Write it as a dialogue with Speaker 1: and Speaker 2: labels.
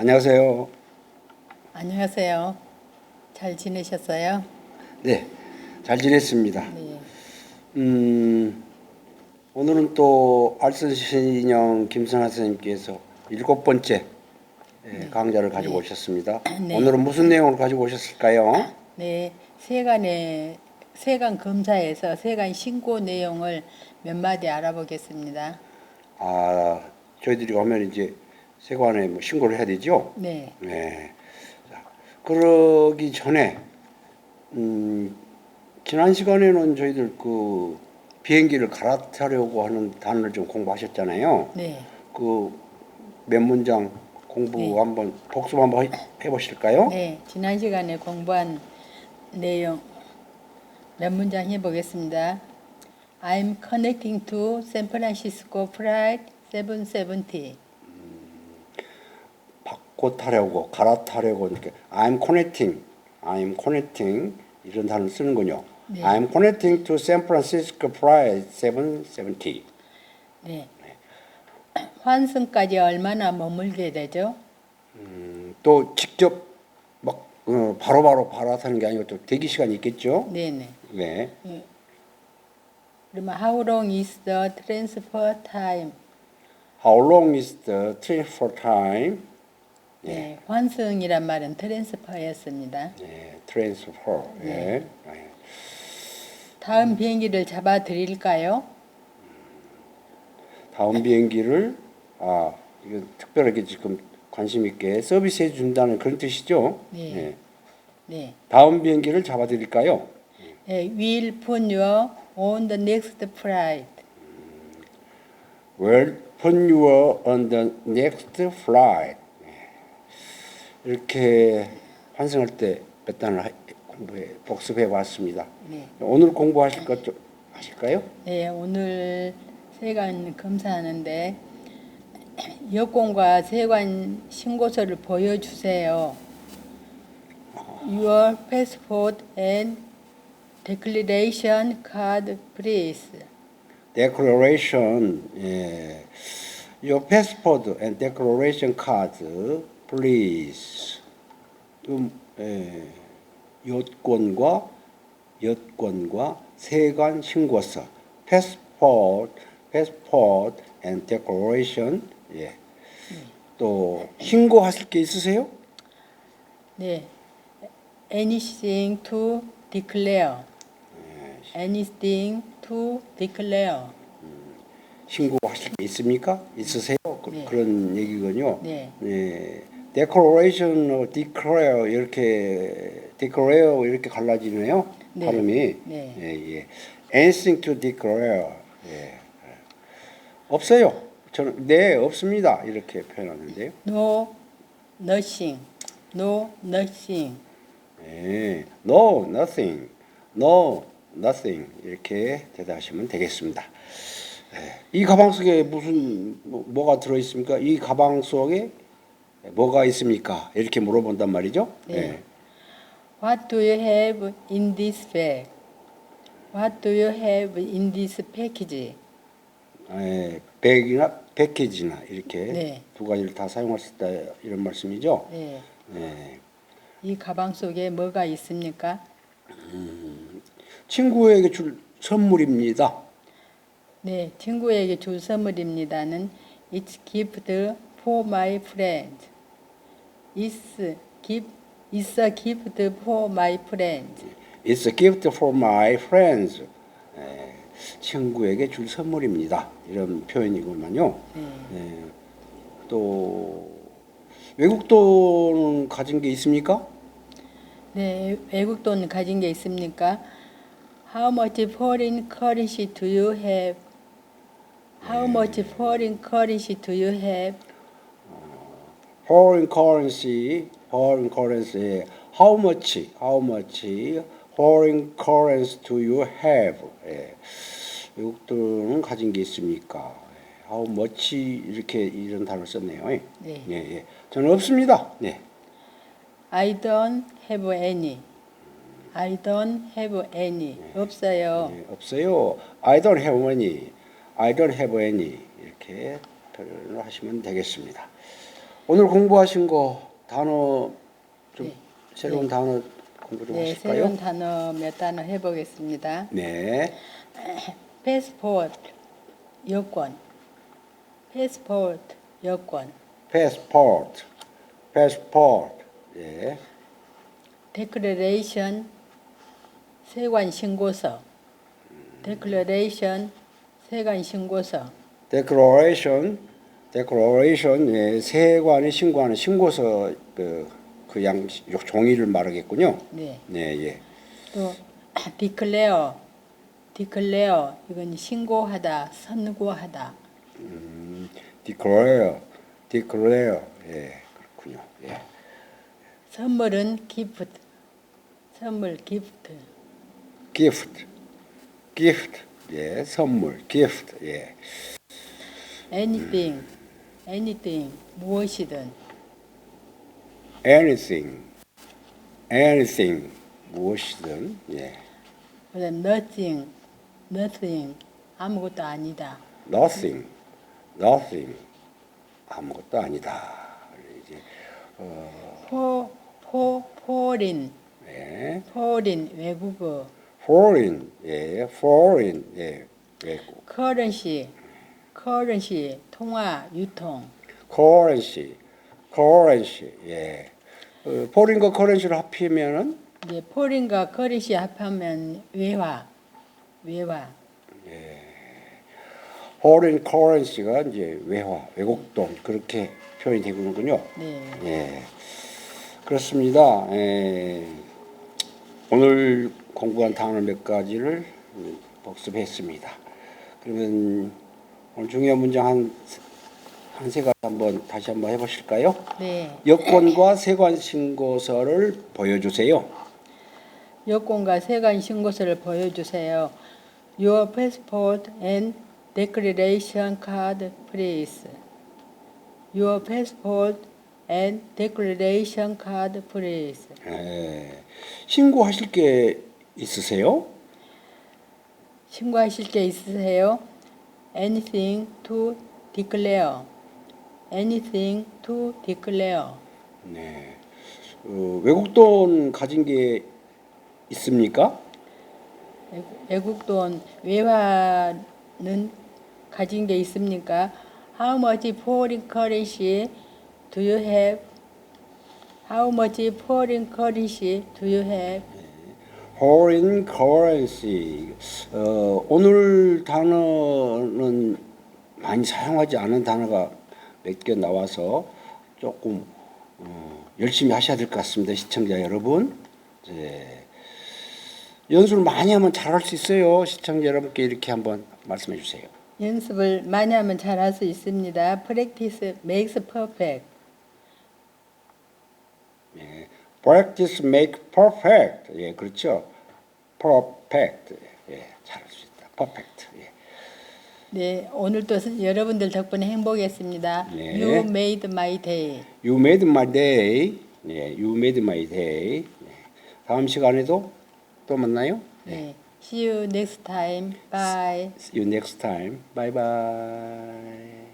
Speaker 1: 안녕하세요.
Speaker 2: 안녕하세요. 잘 지내셨어요?
Speaker 1: 네, 잘 지냈습니다.
Speaker 2: 네.
Speaker 1: 음, 오늘은 또 알선 신영 김성하 선생님께서 일곱 번째 예, 강좌를 가지고 오셨습니다.
Speaker 2: 네.
Speaker 1: 오늘은 무슨 내용을 가지고 오셨을까요?
Speaker 2: 네. 세간의 세간 검사에서 세간 신고 내용을 몇 마디 알아보겠습니다.
Speaker 1: 아, 저희들이 가면 이제 세관에 뭐 신고를 해야 되죠.
Speaker 2: 네.
Speaker 1: 네. 자, 그러기 전에 음, 지난 시간에는 저희들 그 비행기를 갈아타려고 하는 단어를 좀 공부하셨잖아요.
Speaker 2: 네.
Speaker 1: 그 몇 문장 공부
Speaker 2: 네.
Speaker 1: 한번 복습 한번 해- 해보실까요?
Speaker 2: 네. 지난 시간에 공부한 내용 몇 문장 해 보겠습니다. I'm connecting to San Francisco flight 770.
Speaker 1: 타려고 갈아타려고 이렇게 I'm connecting, I'm connecting 이런 단어를 쓰는군요.
Speaker 2: 네.
Speaker 1: I'm connecting to San Francisco Flight 770.
Speaker 2: 네. 환승까지 얼마나 머물게 되죠?
Speaker 1: 음, 또 직접 막 어, 바로바로 갈아타는 게 아니고 또 대기 시간이 있겠죠.
Speaker 2: 네, 네.
Speaker 1: 네.
Speaker 2: 그러면 how long is the transfer time?
Speaker 1: How long is the transfer time?
Speaker 2: 네, 환승이란 말은 트랜스퍼였습니다.
Speaker 1: 네, transfer. 네. 네.
Speaker 2: 다음 비행기를 잡아 드릴까요?
Speaker 1: 다음 비행기를 아 이거 특별하게 지금 관심 있게 서비스해 준다는 그런 뜻이죠.
Speaker 2: 네.
Speaker 1: 네.
Speaker 2: 네.
Speaker 1: 다음 비행기를 잡아 드릴까요?
Speaker 2: 네, will put you on the next flight.
Speaker 1: Well, put you on the next flight. 네. 이렇게 환승할 때 몇 단을 하- 공부해 복습해 왔습니다.
Speaker 2: 네.
Speaker 1: 오늘 공부하실 것좀 하실까요?
Speaker 2: 네, 오늘 세관 검사하는데 여권과 세관 신고서를 보여주세요. Your passport and declaration card, please.
Speaker 1: Declaration. 예. Your passport and declaration card, please. 음, 예. 여권과 여권과 세관 신고서, passport, passport and declaration. 예. 또 신고하실 게 있으세요?
Speaker 2: 네. Anything to declare. Anything to declare.
Speaker 1: 신고하실 게 있습니까? 있으세요? 그,
Speaker 2: 네.
Speaker 1: 런 얘기군요.
Speaker 2: 네.
Speaker 1: 네. Declaration, 어, declare 이렇게 declare 이렇게 갈라지네요.
Speaker 2: 네.
Speaker 1: 발음이.
Speaker 2: 네.
Speaker 1: 예, 예. anything to declare. 예. 없어요. 저는 네 없습니다. 이렇게 표현하는데요.
Speaker 2: No, nothing. No, nothing.
Speaker 1: 네. no, nothing. no, nothing 이렇게 대답하시면 되겠습니다. 네. 이 가방 속에 무슨 뭐, 뭐가 들어 있습니까? 이 가방 속에 뭐가 있습니까? 이렇게 물어본단 말이죠.
Speaker 2: 네. What do you have in this bag? What do you have in this package?
Speaker 1: 예, 백이나 패키지나 이렇게
Speaker 2: 네.
Speaker 1: 두 가지를 다 사용할 수 있다 이런 말씀이죠.
Speaker 2: 네.
Speaker 1: 네.
Speaker 2: 이 가방 속에 뭐가 있습니까?
Speaker 1: 친구에게 줄 선물입니다.
Speaker 2: 네, 친구에게 줄 선물입니다는 It's gift for my friend. It's gift, it's a gift for my friend.
Speaker 1: It's a gift for my friends. 예, 친구에게 줄 선물입니다. 이런 표현이구만요.
Speaker 2: 네.
Speaker 1: 예, 또 외국 돈은 가진 게 있습니까?
Speaker 2: 네, 외국 돈 가진 게 있습니까? How much foreign currency do you have? How much foreign currency do you have?
Speaker 1: Foreign currency, foreign currency. How much, how much foreign currency do you have? 예. 외국 돈은 가진 게 있습니까? 예. How much 이렇게 이런 단어를 썼네요. 예.
Speaker 2: 네.
Speaker 1: 예, 예. 저는 없습니다. 네.
Speaker 2: I don't have any. I don't have any. 없어요.
Speaker 1: 예, 없어요. I don't have any. I don't have any. 이렇게 표현을 하시면 되겠습니다. 오늘 공부하신 거 단어 좀
Speaker 2: 네.
Speaker 1: 새로운 단어 공부 좀
Speaker 2: 네,
Speaker 1: 하실까요?
Speaker 2: 새로운 단어 몇 단어 해보겠습니다.
Speaker 1: 네.
Speaker 2: 패스포트 여권 패스포트 여권
Speaker 1: passport, passport. 예.
Speaker 2: 데클레레이션 세관 신고서 데클레레이션 세관 신고서
Speaker 1: declaration, declaration. 예. 세관이 신고하는 신고서 그, 그양 종이를 말하겠군요.
Speaker 2: 네.
Speaker 1: 네, 예.
Speaker 2: 또 declare declare 이건 신고하다 선고하다
Speaker 1: declare, declare. 예, 그렇군요. 예.
Speaker 2: 선물은 gift 선물 gift
Speaker 1: gift, gift. 예, 선물, gift. 예.
Speaker 2: anything anything 무엇이든
Speaker 1: anything, anything. 무엇이든. 예.
Speaker 2: 그다음 nothing nothing 아무것도 아니다
Speaker 1: nothing, nothing. 아무것도 아니다. 이제
Speaker 2: 포, 포, foreign
Speaker 1: 예.
Speaker 2: foreign 외국어
Speaker 1: foreign, 예, foreign, 예, 외국.
Speaker 2: currency currency 통화 유통
Speaker 1: currency, currency, 예. 어, foreign과 currency를 합치면은
Speaker 2: 이제 foreign과 currency 합하면 외화 외화
Speaker 1: foreign currency가 이제 외화, 외국 돈 그렇게 표현이 되는군요.
Speaker 2: 네
Speaker 1: 예, 그렇습니다. 예, 오늘 공부한 단어 몇 가지를 복습했습니다. 그러면 오늘 중요한 문장 한 한 세 가지 한번 다시 한번 해보실까요?
Speaker 2: 네.
Speaker 1: 여권과 세관 신고서를 보여주세요.
Speaker 2: 여권과 세관 신고서를 보여주세요. Your passport and declaration card, please. Your passport and declaration card, please.
Speaker 1: 예, 신고하실 게 있으세요?
Speaker 2: 신고하실 게 있으세요? Anything to declare. Anything to declare.
Speaker 1: 네. 어, 외국 돈 가진 게 있습니까?
Speaker 2: 외국- 돈 외화는 가진 게 있습니까? How much foreign currency do you have? How much foreign currency do you have?
Speaker 1: Foreign currency. 어, 오늘 단어는 많이 사용하지 않은 단어가 몇 개 나와서 조금 어, 열심히 하셔야 될 것 같습니다, 시청자 여러분. 네. 연습을 많이 하면 잘할 수 있어요. 시청자 여러분께 이렇게 한번 말씀해 주세요.
Speaker 2: 연습을 많이 하면 잘할 수 있습니다. Practice makes perfect.
Speaker 1: 예. Practice make perfect. 예, 그렇죠. Perfect. 예, 잘할 수 있다. Perfect. 예.
Speaker 2: 네, 오늘도 스- 여러분들 덕분에 행복했습니다.
Speaker 1: 네.
Speaker 2: You made my day.
Speaker 1: You made my day. 예, you made my day. 예. 다음 시간에도 또 만나요.
Speaker 2: 네. See you next time. Bye.
Speaker 1: See you next time. Bye bye.